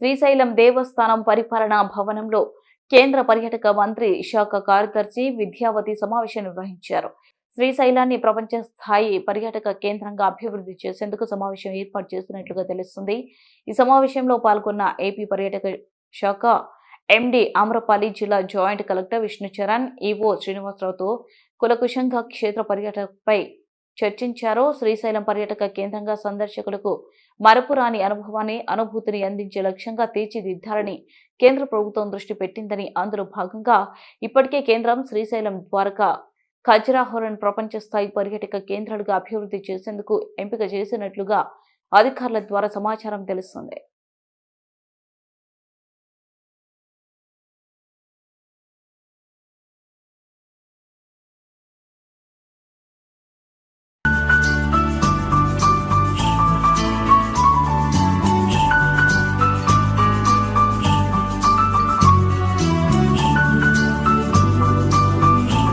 శ్రీశైలం దేవస్థానం పరిపాలనా భవనంలో కేంద్ర పర్యాటక మంత్రి శాఖ కార్యదర్శి విద్యావతి సమావేశం నిర్వహించారు. శ్రీశైలాన్ని ప్రపంచ స్థాయి పర్యాటక కేంద్రంగా అభివృద్ధి చేసేందుకు సమావేశం ఏర్పాటు చేస్తున్నట్లుగా తెలుస్తుంది. ఈ సమావేశంలో పాల్గొన్న ఏపీ పర్యాటక శాఖ ఎండి ఆమ్రపాలి జిల్లా జాయింట్ కలెక్టర్ విష్ణుచరణ్ ఈవో శ్రీనివాసరావుతో కులకుశంగా క్షేత్ర పర్యాటకపై చర్చించారో? శ్రీశైలం పర్యాటక కేంద్రంగా సందర్శకులకు మరపురాని అనుభవాన్ని అనుభూతిని అందించే లక్ష్యంగా తీర్చిదిద్దాలని కేంద్ర ప్రభుత్వం దృష్టి పెట్టిందని అందులో భాగంగా ఇప్పటికే కేంద్రం శ్రీశైలం ద్వారకా ఖజరాహోరన్ ప్రపంచ స్థాయి పర్యాటక కేంద్రాలుగా అభివృద్ధి చేసేందుకు ఎంపిక చేసినట్లుగా అధికారుల ద్వారా సమాచారం తెలుస్తుంది.